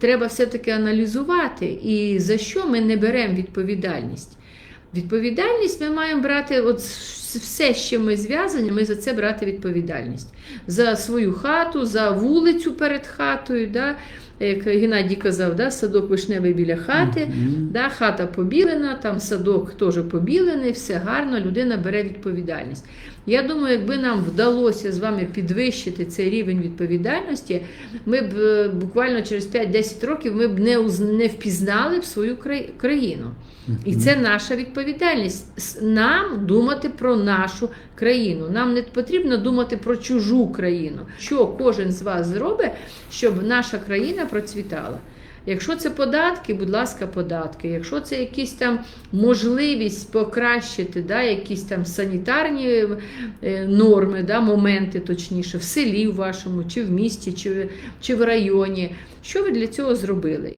треба все-таки аналізувати, і за що ми не беремо відповідальність. Відповідальність ми маємо брати, от все, чим ми зв'язані, ми за це брати відповідальність. За свою хату, за вулицю перед хатою. Да? Як Геннадій казав, да? садок вишневий біля хати, да? хата побілена, там садок теж побілений, все гарно, людина бере відповідальність. Я думаю, якби нам вдалося з вами підвищити цей рівень відповідальності, ми б е, буквально через 5-10 років ми б не, уз- не впізнали б свою країну. І це наша відповідальність. Нам думати про нашу країну. Нам не потрібно думати про чужу країну. Що кожен з вас зробить, щоб наша країна процвітала. Якщо це податки, будь ласка, податки. Якщо це якісь там можливість покращити да, якісь там санітарні е, норми, да, моменти, точніше, в селі вашому, чи в місті, чи, чи в районі, що ви для цього зробили?